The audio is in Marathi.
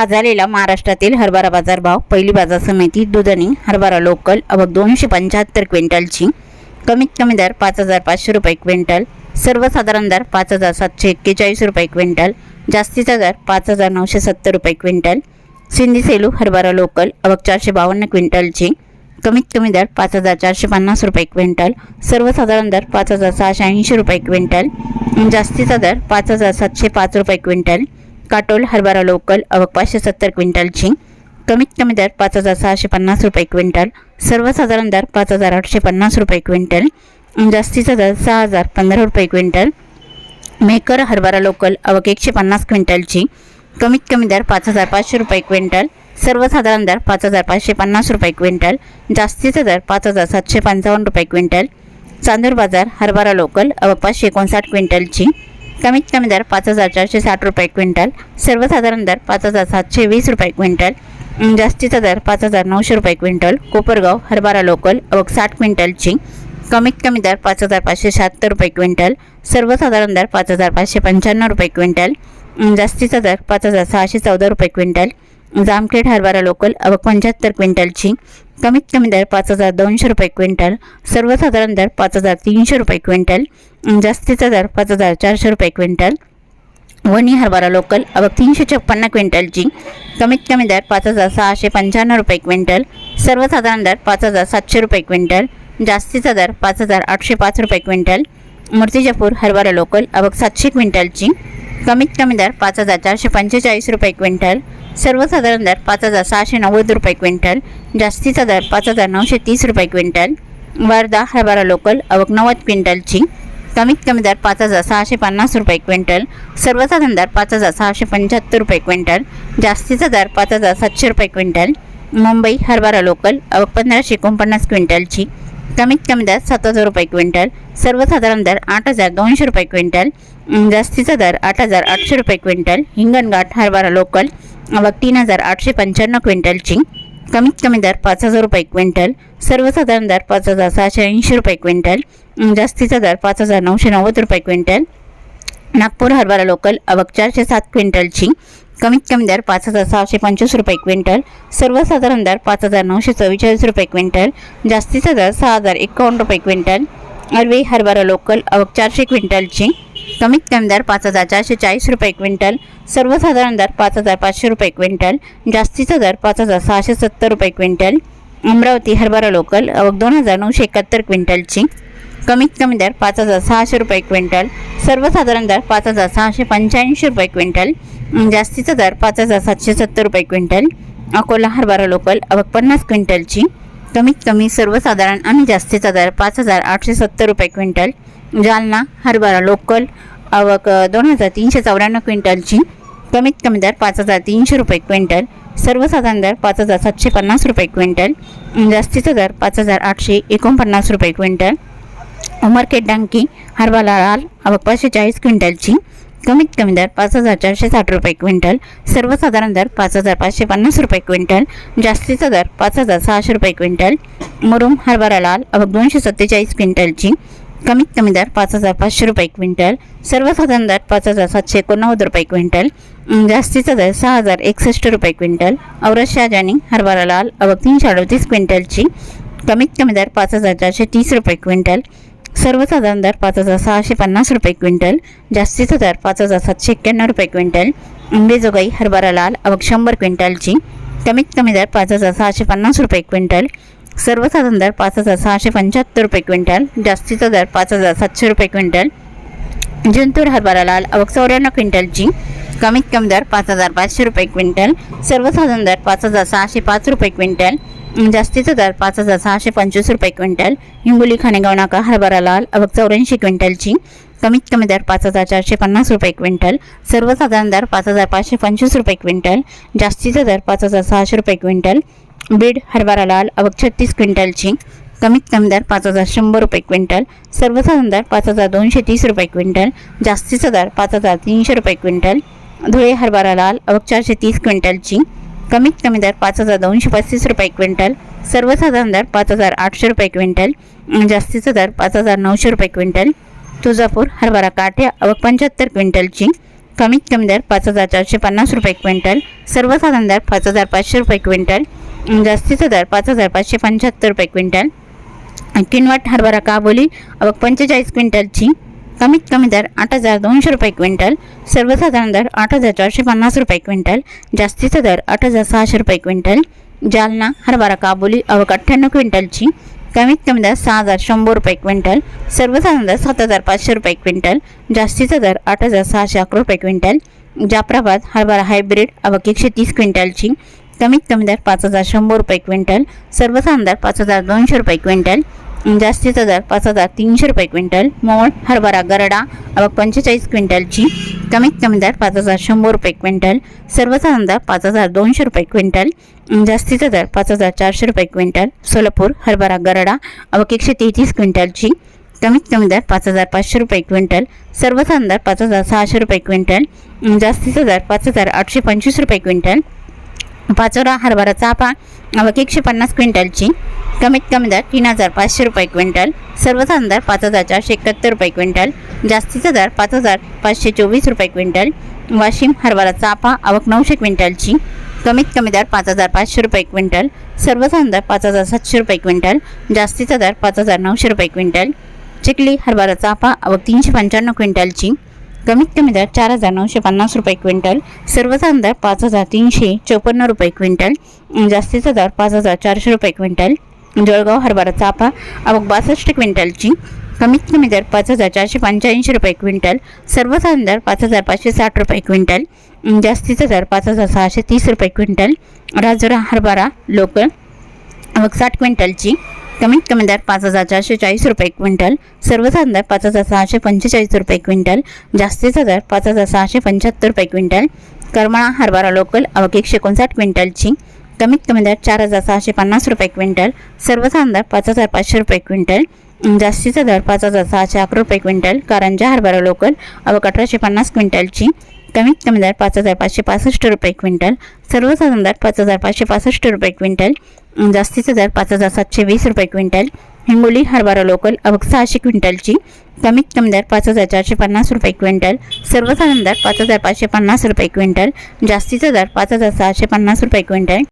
आज झालेला महाराष्ट्रातील हरभरा बाजार भाव पहिली बाजार समिती दुधनी हरभरा लोकल अवघ दोनशे पंच्याहत्तर क्विंटलची. कमीत कमी दर पाच हजार पाचशे रुपये क्विंटल. सर्वसाधारण दर पाच हजार सातशे एक्केचाळीस रुपये क्विंटल. जास्तीचा दर पाच हजार नऊशे सत्तर रुपये क्विंटल. सिंधी सेलू हरभरा लोकल अवघ चारशे बावन्न क्विंटलची. कमीत कमी दर पाच हजार चारशे पन्नास रुपये क्विंटल. सर्वसाधारण दर पाच हजार सहाशे ऐंशी रुपये क्विंटल. जास्तीचा दर पाच हजार सातशे पाच रुपये क्विंटल. काटोल हरभरा लोकल अवक पाचशे सत्तर क्विंटलची कमीत कमी दर पाच हजार सहाशे पन्नास रुपये क्विंटल. सर्वसाधारण दर पाच हजार आठशे पन्नास रुपये क्विंटल. जास्तीचा दर सहा हजार पंधरा रुपये क्विंटल. मेकर हरभरा लोकल अवक एकशे पन्नास क्विंटलची कमीत कमी दर पाच हजार पाचशे रुपये क्विंटल. सर्वसाधारण दर पाच हजार पाचशे पन्नास रुपये क्विंटल. जास्तीचा दर पाच हजार सातशे पंचावन्न रुपये क्विंटल. चांदूर बाजार हरभरा लोकल अवक पाचशे एकोणसाठ क्विंटलची कमीत कमी दर पाच हजार चारशे साठ रुपये क्विंटल. सर्वसाधारण दर पाच हजार सातशे वीस रुपये क्विंटल. जास्तीचा दर पाच हजार नऊशे रुपये क्विंटल. कोपरगाव हरभरा लोकल अवघ साठ क्विंटलची कमीत कमी दर पाच हजार पाचशे शहात्तर रुपये क्विंटल. सर्वसाधारण दर पाच हजार पाचशे पंच्याण्णव रुपये क्विंटल. जास्तीचा दर पाच हजार सहाशे चौदा रुपये क्विंटल. जामखेड हरभरा लोकल अवघ पंच्याहत्तर क्विंटलची कमीत कमी दर पाच हजार दोनशे रुपये क्विंटल. सर्वसाधारण दर पाच हजार तीनशे रुपये क्विंटल. जास्तीचा दर पाच हजार चारशे रुपये क्विंटल. वणी हरभरा लोकल अबक तीनशे छप्पन्न क्विंटलची. कमीत कमी दर पाच हजार सहाशे पंच्याण्णव रुपये क्विंटल. सर्वसाधारण दर पाच हजार सातशे रुपये क्विंटल. जास्तीचा दर पाच हजार आठशे पाच रुपये क्विंटल. मूर्तिजापूर हरभरा लोकल अबक सातशे क्विंटलची. कमीत कमी दर पाच हजार चारशे पंचेचाळीस रुपये क्विंटल. सर्वसाधारण दर पाच हजार सहाशे नव्वद रुपये क्विंटल. जास्तीचा दर पाच हजार नऊशे तीस रुपये क्विंटल. वर्धा हरभरा लोकल अवक नव्वद क्विंटलची. कमीत कमी दर पाच हजार सहाशे पन्नास रुपये क्विंटल सर्वसाधारण दर पाच हजार सहाशे पंच्याहत्तर रुपये क्विंटल जास्तीचा दर पाच हजार सातशे रुपये क्विंटल मुंबई हरभरा लोकल पंधराशे एकोणपन्नास क्विंटलची कमीत कमी दर सात हजार रुपये क्विंटल सर्वसाधारण दर आठ हजार दोनशे रुपये क्विंटल जास्तीचा दर आठ हजार आठशे रुपये क्विंटल हिंगणघाट हरभरा लोकल अवघ तीन हजार आठशे पंच्याण्णव क्विंटलची कमीत कमी दर पाच हजार रुपये क्विंटल सर्वसाधारण दर पाच हजार सहाशे ऐंशी रुपये क्विंटल जास्तीचा दर पाच हजार नऊशे नव्वद रुपये क्विंटल. नागपूर हरभरा लोकल अवघ चारशे सात क्विंटलची कमीत कमी दर पाच हजार सहाशे पंचवीस रुपये क्विंटल. सर्वसाधारण दर पाच हजार नऊशे चव्वेचाळीस रुपये क्विंटल. जास्तीचा दर सहा हजार एकावन्न रुपये क्विंटल. अरवी हरभरा लोकल अवक चारशे क्विंटलची कमीत कमी दर पाच हजार चारशे चाळीस रुपये क्विंटल. सर्वसाधारण दर पाच हजार पाचशे रुपये क्विंटल. जास्तीचा दर पाच हजार सहाशे सत्तर रुपये क्विंटल. अमरावती हरभरा लोकल आवक दोन हजार नऊशे एकाहत्तर क्विंटलची कमीत कमी दर पाच हजार सहाशे रुपये क्विंटल. सर्वसाधारण दर पाच हजार सहाशे पंच्याऐंशी रुपये क्विंटल. जास्तीचा दर पाच हजार सातशे सत्तर रुपये क्विंटल. अकोला हरभरा लोकल आवक पन्नास क्विंटलची कमीत कमी सर्वसाधारण आणि जास्तीचा दर पाच हजार आठशे सत्तर रुपये क्विंटल. जालना हरभरा लोकल आवक दोन हजार तीनशे चौऱ्याण्णव क्विंटलची कमीत कमी दर पाच हजार तीनशे रुपये क्विंटल सर्वसाधारण दर पाच हजार सातशे पन्नास रुपये क्विंटल जास्तीचा दर पाच हजार आठशे एकोणपन्नास रुपये क्विंटल. उमरकेट डांकी हरभरा लाल अवघ पाचशे चाळीस क्विंटलची कमीत कमी दर पाच हजार चारशे साठ रुपये क्विंटल सर्वसाधारण दर पाच हजार पाचशे पन्नास रुपये क्विंटल जास्तीचा दर पाच हजार सहाशे रुपये क्विंटल. मुरुम हरभरा लाल अवघ दोनशे सत्तेचाळीस क्विंटलची कमीत कमी दर पाच हजार पाचशे रुपये क्विंटल सर्वसाधारण दर पाच हजार सातशे एकोणनव्वद रुपये क्विंटल जास्तीचा दर सहा हजार एकसष्ट रुपये क्विंटल औरत शाहजानी हरभरा लाल अवघ तीनशे अडतीस क्विंटलची कमीत कमी दर पाच हजार चारशे तीस रुपये क्विंटल सर्वसाधारण दर पाच हजार सहाशे पन्नास रुपये क्विंटल जास्तीचा दर पाच हजार सातशे एक्क्याण्णव रुपये क्विंटल अंबेजोगाई हरभरा लाल अवघ शंभर क्विंटलची कमीत कमी दर पाच हजार सहाशे पन्नास रुपये क्विंटल सर्वसाधारण दर पाच हजार सहाशे पंच्याहत्तर रुपये क्विंटल जास्तीचा दर पाच हजार सातशे रुपये क्विंटल. जिंतूर हरभरा लाल अवक चौऱ्याण्णव क्विंटलची कमीत कमी दर पाच हजार पाचशे रुपये क्विंटल. सर्वसाधारण दर पाच हजार सहाशे पाच रुपये क्विंटल. जास्तीचा दर पाच हजार सहाशे पंचवीस रुपये क्विंटल. हिंगोली खाणेगाव नाका हरभरा लाल अवक चौऱ्याऐंशी क्विंटलची कमीत कमी दर पाच हजार चारशे पन्नास रुपये क्विंटल. सर्वसाधारण दर पाच हजार पाचशे पंचवीस रुपये क्विंटल. जास्तीचा दर पाच हजार सहाशे रुपये क्विंटल. बीड हरभरा लाल अवक छत्तीस क्विंटलची. कमीत कमी दर पाच हजार शंभर रुपये क्विंटल. सर्वसाधारण दर पाच हजार दोनशे तीस रुपये क्विंटल. जास्तीचा दर पाच हजार तीनशे रुपये क्विंटल. धुळे हरभरा लाल अवक चारशे तीस क्विंटलची. कमीत कमी दर पाच हजार दोनशे पस्तीस रुपये क्विंटल. सर्वसाधारण दर पाच हजार आठशे रुपये क्विंटल. जास्तीचा दर पाच हजार नऊशे रुपये क्विंटल. तुळजापूर हरभरा काठ्या अवक पंच्याहत्तर क्विंटलची. कमीत कमी दर पाच हजार चारशे पन्नास रुपये क्विंटल. सर्वसाधारण दर पाच हजार पाचशे रुपये क्विंटल. जास्तीचा दर पाच हजार पाचशे पंच्याहत्तर रुपये क्विंटल. किनवट हरभरा काबोली अवक पंचेचाळीस क्विंटलची. कमीत कमी दर आठ हजार दोनशे रुपये क्विंटल. सर्वसाधारण दर आठ हजार चारशे पन्नास रुपये क्विंटल. जास्तीचा दर आठ हजार सहाशे रुपये क्विंटल. जालना हरभरा काबोली अवक अठ्ठ्याण्णव क्विंटलची. कमीत कमी दर सहा हजार शंभर रुपये क्विंटल. सर्वसाधारण दर सात हजार पाचशे रुपये क्विंटल. जास्तीचा दर आठ हजार सहाशे अकरा रुपये क्विंटल. जाफराबाद हरभरा हायब्रिड अवक एकशे तीस क्विंटलची. कमीत कमी दर पाच हजार शंभर रुपये क्विंटल सर्वसाधारण दर पाच हजार दोनशे रुपये क्विंटल जास्तीचा दर पाच हजार तीनशे रुपये क्विंटल मोड हरभरा गरडा अवक पंचेचाळीस क्विंटलची कमीत कमी दर पाच हजार शंभर रुपये क्विंटल सर्वसाधारण दर पाच हजार दोनशे रुपये क्विंटल जास्तीचा दर पाच हजार चारशे रुपये क्विंटल सोलापूर हरभरा गरडा अवक एकशे तेहतीस क्विंटलची कमीत कमी दर पाच हजार पाचशे रुपये क्विंटल सर्वसाधारण दर पाच हजार सहाशे रुपये क्विंटल जास्तीचा दर पाच हजार आठशे पंचवीस रुपये क्विंटल पाचोरा हरभरा चापा अवक एकशे पन्नास क्विंटलची. कमीत कमी दर तीन हजार पाचशे रुपये क्विंटल. सर्वसाधारण दर पाच हजार चारशे एकाहत्तर रुपये क्विंटल. जास्तीचा दर पाच हजार पाचशे चोवीस रुपये क्विंटल. वाशिम हरभरा चापा आवक नऊशे क्विंटलची. कमीत कमी दर पाच हजार पाचशे रुपये क्विंटल. सर्वसाधारण दर पाच हजार सातशे रुपये क्विंटल. जास्तीचा दर पाच हजार नऊशे रुपये क्विंटल. चिखली हरभरा चापा आवक तीनशे पंच्याण्णव क्विंटलची. कमीत कमी दर चार हजार नऊशे पन्नास रुपये क्विंटल सर्वसाधारण दर पाच हजार तीनशे चौपन्न रुपये क्विंटल जास्तीचा दर पाच हजार चारशे रुपये क्विंटल. जळगाव हरभरा चाफा अवक बासष्ट क्विंटलची कमीत कमी दर पाच हजार चारशे पंच्याऐंशी रुपये क्विंटल सर्वसाधारण दर पाच हजार पाचशे साठ रुपये क्विंटल जास्तीचा दर पाच हजार सहाशे तीस रुपये क्विंटल. राजुरा हरभरा लोकल अवक साठ क्विंटलची कमीत कमी दर पाच हजार चारशे चाळीस रुपये क्विंटल सर्वसाधारण दर पाच हजार सहाशे पंचेचाळीस रुपये क्विंटल जास्तीचा दर पाच हजार सहाशे पंच्याहत्तर रुपये क्विंटल करमाळा हरभरा लोकल अवक एकशे एकोणसाठ क्विंटलची कमीत कमी दर चार हजार सहाशे पन्नास रुपये क्विंटल सर्वसाधारण दर पाच हजार पाचशे रुपये क्विंटल जास्तीचा दर पाच हजार सहाशे अकरा रुपये क्विंटल कारंजा हरभरा लोकल अवघ अठराशे पन्नास क्विंटलची कमीत कमी दर पाच हजार पाचशे पासष्ट रुपये क्विंटल. सर्वसाधारण दर पाच हजार पाचशे पासष्ट रुपये क्विंटल. जास्तीचा दर पाच हजार सातशे वीस रुपये क्विंटल. हिंगोली हरभरा लोकल अवघ सहाशे क्विंटलची कमीत कमी दर पाच हजार चारशे पन्नास रुपये क्विंटल. सर्वसाधारण दर पाच हजार पाचशे पन्नास रुपये क्विंटल. जास्तीचा दर पाच हजार सहाशे पन्नास रुपये क्विंटल.